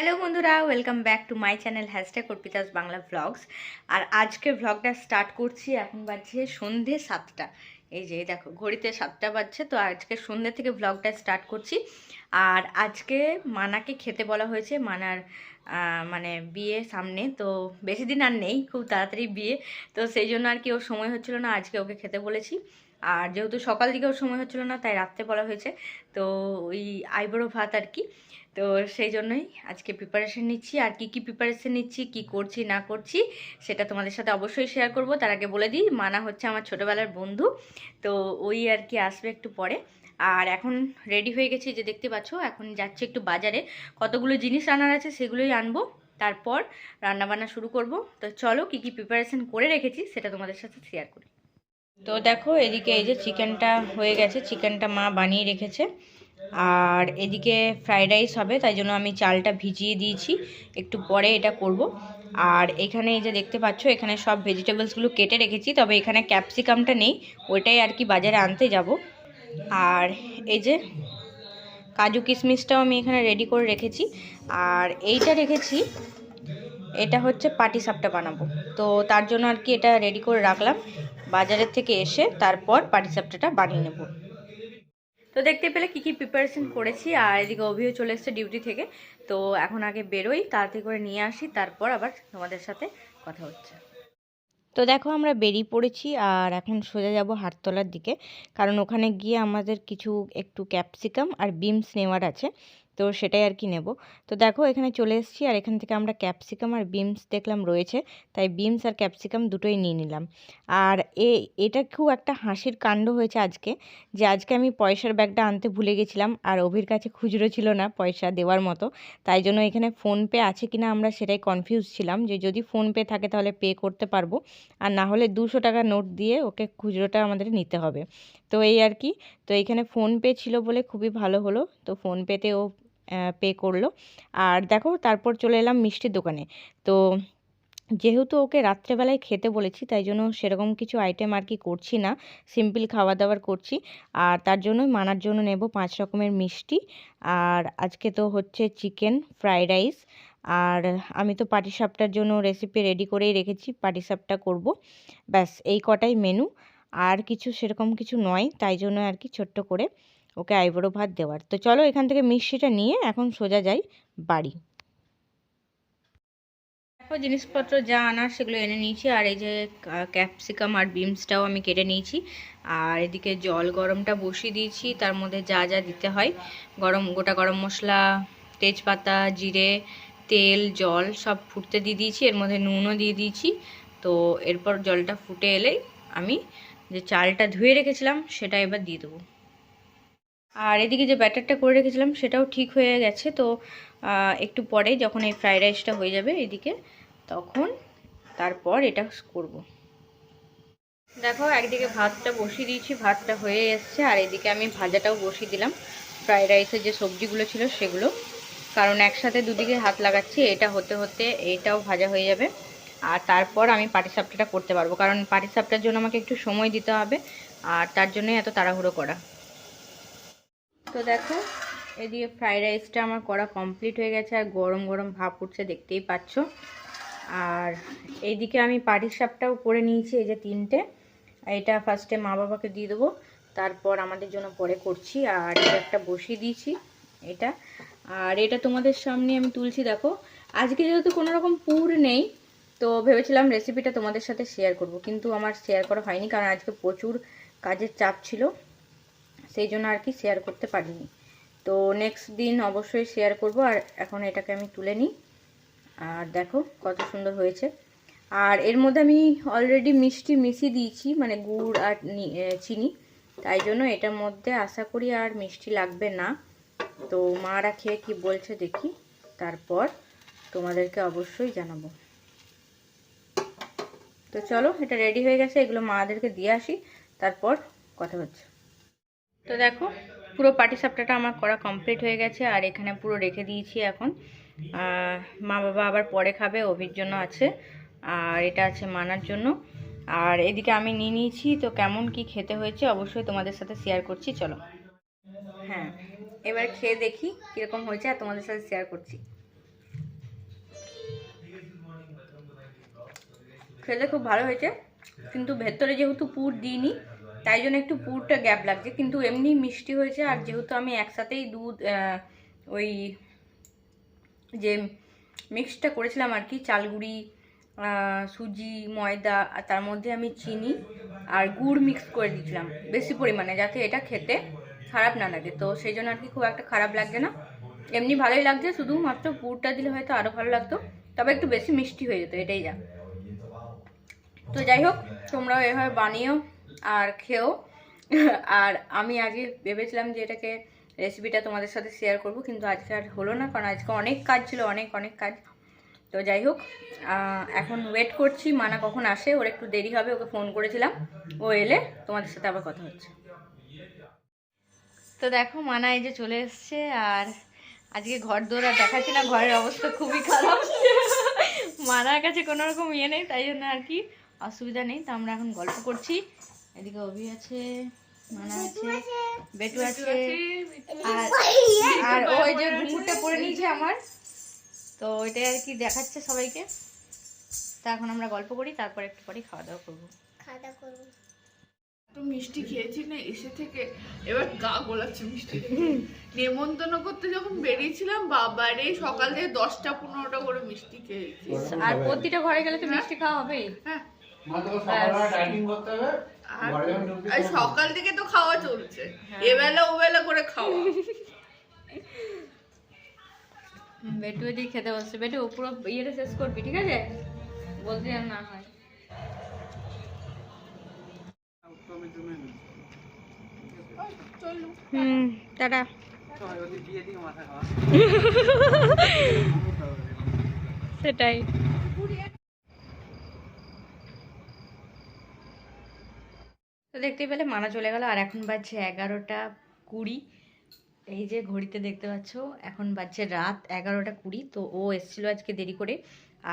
Hello বন্ধুরা welcome back to my channel hashtag Arpita's Bangla vlogs আর আজকে ভ্লগটা start করছি এখন বাজছে সন্ধে সাতটা। এই যে, দেখো, ঘড়িতে সাতটা বাজছে, তো আজকে সন্ধে থেকে ভ্লগটা স্টার্ট করছি। আর আজকে মানাকে খেতে বলা হয়েছে, মানার মানে বিয়ে সামনে, তো বেশি দিন আর নেই, খুব তাড়াতাড়ি বিয়ে, তো সেই জন্য আর কি ওর সময় হচ্ছিল না, আজকে ওকে খেতে বলেছি। আর যেহেতু সকাল দিকে ওর সময় হচ্ছিল না, তাই রাত্রে বলা হয়েছে, তো ওই আইবুড়ো ভাত আর কি। তো সেই জন্যই আজকে প্রিপারেশন নিচ্ছি। আর কি কি প্রিপারেশন নিচ্ছি, কি করছি, না করছি, সেটা তোমাদের সাথে অবশ্যই শেয়ার করব। তার আগে বলে দিই, মানা হচ্ছে আমার ছোটোবেলার বন্ধু, তো ওই আর কি আসবে একটু পরে। আর এখন রেডি হয়ে গেছি যে দেখতে পাচ্ছ, এখন যাচ্ছে একটু বাজারে। কতগুলো জিনিস রান্নার আছে সেগুলোই আনব। তারপর রান্নাবান্না শুরু করব। তো চলো কি কি প্রিপারেশন করে রেখেছি সেটা তোমাদের সাথে শেয়ার করি। তো দেখো এদিকে এই যে চিকেনটা হয়ে গেছে চিকেনটা মা বানিয়ে রেখেছে। আর এদিকে ফ্রাইড রাইস হবে, তাই জন্য আমি চালটা ভিজিয়ে দিয়েছি। একটু পরে এটা করব। আর এখানে এই যে দেখতে পাচ্ছ, এখানে সব ভেজিটেবলসগুলো কেটে রেখেছি, তবে এখানে ক্যাপসিকামটা নেই, ওইটাই আর কি বাজারে আনতে যাব। আর এই যে কাজু কিশমিশটাও আমি এখানে রেডি করে রেখেছি। আর এইটা রেখেছি, এটা হচ্ছে পাটি সাপটা বানাবো। তো তার জন্য আর কি এটা রেডি করে রাখলাম, বাজারের থেকে এসে তারপর পাটি সাপটাটা বানিয়ে নেব। তো দেখতে পেলে কি কি প্রিপারেশন করেছি, আর এদিকে অভিও চলে এসছে ডিউটি থেকে। তো এখন আগে বেরোই, তাড়াতাড়ি করে নিয়ে আসি, তারপর আবার তোমাদের সাথে কথা হচ্ছে। তো দেখো, আমরা বেরিয়ে পড়েছি, আর এখন সোজা যাব হাটতলার দিকে। কারণ ওখানে গিয়ে আমাদের কিছু একটু ক্যাপসিকাম আর বিমস নেওয়ার আছে। তো সেটাই আর কি নেব। তো দেখো এখানে চলে এসেছি আর এখান থেকে আমরা ক্যাপসিকাম আর বিমস দেখলাম রয়েছে, তাই বিমস আর ক্যাপসিকাম দুটোই নিয়ে নিলাম। আর এ, এটা খুব একটা হাসির কাণ্ড হয়েছে আজকে, যে আজকে আমি পয়সার ব্যাগটা আনতে ভুলে গেছিলাম আর অভির কাছে খুচরো ছিল না পয়সা দেওয়ার মতো, তাই জন্য এখানে ফোনপে আছে কিনা আমরা সেটাই কনফিউজ ছিলাম, যে যদি ফোনপে থাকে তাহলে পে করতে পারব, আর না হলে দুশো টাকা নোট দিয়ে ওকে খুচরোটা আমাদের নিতে হবে। তো এই আর কি তো এখানে ফোনপে ছিল বলে খুবই ভালো হলো, তো ফোনপেতে ও পে করল। আর দেখো, তারপর চলে এলাম মিষ্টির দোকানে। তো যেহেতু ওকে রাত্রেবেলায় খেতে বলেছি, তাই জন্য সেরকম কিছু আইটেম আর কি করছি না। সিম্পল খাওয়া দাওয়ার করছি। আর তার জন্যই মানার জন্য নেব পাঁচ রকমের মিষ্টি। আর আজকে তো হচ্ছে চিকেন ফ্রাইড রাইস আর আমি তো পাটিসাপটার জন্য রেসিপি রেডি করেই রেখেছি পাটিসাপটা করব। ব্যাস, এই কটাই মেনু আর কিছু সেরকম কিছু নয়, তাই জন্য আর কি ছোট্ট করে। ওকে আইবুড়ো ভাত দেওয়ার। তো চলো এখান থেকে মিষ্টিটা নিয়ে এখন সোজা যাই বাড়ি। দেখো জিনিসপত্র যা আনার সেগুলো এনে নিয়েছি, আর এই যে ক্যাপসিকাম আর বিমসটাও আমি কেটে নিয়েছি। আর এদিকে জল গরমটা বসিয়ে দিয়েছি, তার মধ্যে যা যা দিতে হয়। গরম, গোটা গরম মশলা, তেজপাতা, জিরে, তেল, জল সব ফুটতে দিয়ে দিয়েছি, এর মধ্যে নুনও দিয়ে দিয়েছি। তো এরপর জলটা ফুটে এলেই আমি যে চালটা ধুয়ে রেখেছিলাম, সেটা এবার দিয়ে দেবো। আর এদিকে যে ব্যাটারটা করে রেখেছিলাম, সেটাও ঠিক হয়ে গেছে। তো একটু পরে যখন এই ফ্রাইড রাইসটা হয়ে যাবে এদিকে, তখন তারপর এটা করব। দেখো, একদিকে ভাতটা বসিয়ে দিয়েছি, ভাতটা হয়ে এসছে। আর এদিকে আমি ভাজাটাও বসিয়ে দিলাম। ফ্রাইড রাইসের যে সবজিগুলো ছিল, সেগুলো। কারণ একসাথে দুদিকে হাত লাগাচ্ছি, এটা হতে হতে এটাও ভাজা হয়ে যাবে। আর তারপর আমি পাটিসাপটাটা করতে পারব। কারণ পাটিসাপটার জন্য আমাকে একটু সময় দিতে হবে। আর তার জন্যই এত তাড়াহুড়ো করা। তো দেখো, এদিকে ফ্রাইড রাইসটা আমার করা কমপ্লিট হয়ে গেছে আর গরম গরম ভাপ উঠছে, দেখতেই পাচ্ছ। আর এইদিকে আমি পাটির সাপটাও করে নিয়েছি, এই যে তিনটে। এটা ফার্স্টে মা বাবাকে দিয়ে দেবো, তারপর আমাদের জন্য পরে করছি। আর এটা একটা বসিয়ে দিয়েছি, এটা। আর এটা তোমাদের সামনে আমি তুলছি, দেখো। আজকে যেহেতু কোনো রকম পুর নেই, তো ভেবেছিলাম রেসিপিটা তোমাদের সাথে শেয়ার করব, কিন্তু আমার শেয়ার করা হয়নি, কারণ আজকে প্রচুর কাজের চাপ ছিল। সেই জন্য আর কি শেয়ার করতে পারিনি। তো নেক্সট দিন অবশ্যই শেয়ার করব আর এখন এটাকে আমি তুলে নিই। আর দেখো কত সুন্দর হয়েছে। আর এর মধ্যে আমি অলরেডি মিষ্টি মিশিয়ে দিয়েছি মানে গুড় আর চিনি। তাই জন্য এটার মধ্যে আশা করি আর মিষ্টি লাগবে না। তো মারা খেয়ে কি বলছে দেখি। তারপর তোমাদেরকে অবশ্যই জানাব। তো চলো, এটা রেডি হয়ে গেছে, এগুলো মাদেরকে দিয়ে আসি। তারপর কথা হচ্ছে। তো দেখো, পুরো পাটি সাপটাটা আমার করা কমপ্লিট হয়ে গেছে আর এখানে পুরো রেখে দিয়েছি এখন। মা বাবা আবার পরে খাবে, অভির জন্য আছে, আর এটা আছে মানার জন্য। আর এদিকে আমি নিয়ে নিয়েছি, তো কেমন কি খেতে হয়েছে অবশ্যই তোমাদের সাথে শেয়ার করছি, চলো। হ্যাঁ এবার খেয়ে দেখি কীরকম হয়েছে আর তোমাদের সাথে শেয়ার করছি। খেতে খুব ভালো হয়েছে, কিন্তু ভেতরে যেহেতু পুর দিইনি তাই জন্য একটু পুরটা গ্যাপ লাগছে। কিন্তু এমনি মিষ্টি হয়েছে আর যেহেতু আমি একসাথেই দুধ ওই যে মিক্সটা করেছিলাম আর কি, চালগুড়ি সুজি, ময়দা, আর তার মধ্যে আমি চিনি আর গুড় মিক্স করে দিয়েছিলাম বেশি পরিমাণে যাতে এটা খেতে খারাপ না লাগে। তো সেই জন্য আর কি খুব একটা খারাপ লাগছে না। এমনি ভালোই লাগছে, শুধুমাত্র পুরটা দিলে হয়তো আরও ভালো লাগতো, তবে একটু বেশি মিষ্টি হয়ে যেত, এটাই যা। তো যাই হোক, তোমরাও এভাবে বানিও আর খেও। আর আমি আগে ভেবেছিলাম যে এটাকে রেসিপিটা তোমাদের সাথে শেয়ার করব, কিন্তু আজকে আর হলো না, কারণ আজকে অনেক কাজ ছিল, অনেক অনেক কাজ। তো যাই হোক এখন ওয়েট করছি, মানা কখন আসে, ওর একটু দেরি হবে, ওকে ফোন করেছিলাম। ও এলে তোমাদের সাথে আবার কথা হচ্ছে। তো দেখো, মানা এই যে চলে এসছে, আর আজকে ঘর দৌড় দেখাচ্ছি না, ঘরের অবস্থা খুবই খারাপ। মানার কাছে কোনো রকম ইয়ে নেই, তাই জন্য আর কি, অসুবিধা নেই। তো আমরা এখন গল্প করছি। এদিকে অভি আছে মানা আছে বেটু আছে আর আর ওই যে ঘুঙুরটা পরে নিয়েছে আমার। তো ওইটাই আর কি দেখাচ্ছে সবাইকে। তা এখন আমরা গল্প করি তারপর একটু পরে খাওয়া দাওয়া করব। খাওয়া দাওয়া করব। একটু মিষ্টি খেয়েছি না এসে থেকে এবার গা গোলাচ্ছে মিষ্টি। নেমন্তন্ন করতে যখন বেরিয়েছিলাম বাবারে সকাল থেকে দশটা পনেরোটা করে মিষ্টি খেয়েছি। আর প্রতিটা ঘরে গেলে তো মিষ্টি খাওয়া হবেই। হ্যাঁ। আর সকাল থেকে তো খাওয়া চলছে। এবেলা ওবেলা করে খাওয়া। বেটু এদিকে খেতে বসছে। বেটু পুরো ইয়েটা শেষ করবি ঠিক আছে? বলতে যেন না হয়। হুম টাটা। সেটাই। দেখতে পেলে মানা চলে গেল। আর এখন বাজছে এগারোটা কুড়ি। এই যে ঘড়িতে দেখতে পাচ্ছ, এখন বাজছে রাত এগারোটা কুড়ি। তো ও এসেছিল আজকে দেরি করে।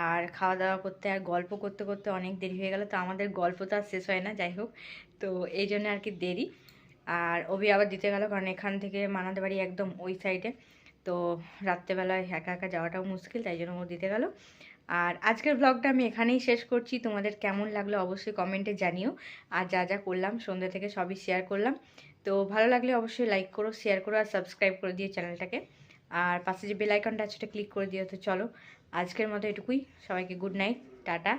আর খাওয়া দাওয়া করতে আর গল্প করতে করতে অনেক দেরি হয়ে গেল। তো আমাদের গল্প তো আর শেষ হয় না, যাই হোক। তো এই জন্য আর কি দেরি। আর অভি আবার দিতে গেল, কারণ এখান থেকে মানাতে বাড়ি একদম ওই সাইডে তো রাত্রেবেলায় একা একা যাওয়াটাও মুশকিল, তাই জন্য ও দিতে গেল। আর আজকের ব্লগটা আমি এখানেই শেষ করছি। তোমাদের কেমন লাগল অবশ্যই কমেন্টে জানিও। আর যা যা করলাম, সন্ধ্যে থেকে সবই শেয়ার করলাম। তো ভালো লাগলে অবশ্যই লাইক করো শেয়ার করো আর সাবস্ক্রাইব করে দিও চ্যানেলটাকে আর পাশে যে বেল আইকনটা আছে সেটা ক্লিক করে দিও। তো চলো, আজকের মতো এটুকুই। সবাইকে গুড নাইট টাটা।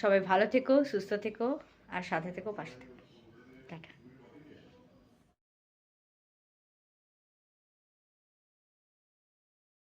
সবাই ভালো থেকো, সুস্থ থেকো, আর সাথে থেকো, পাশে থেকো।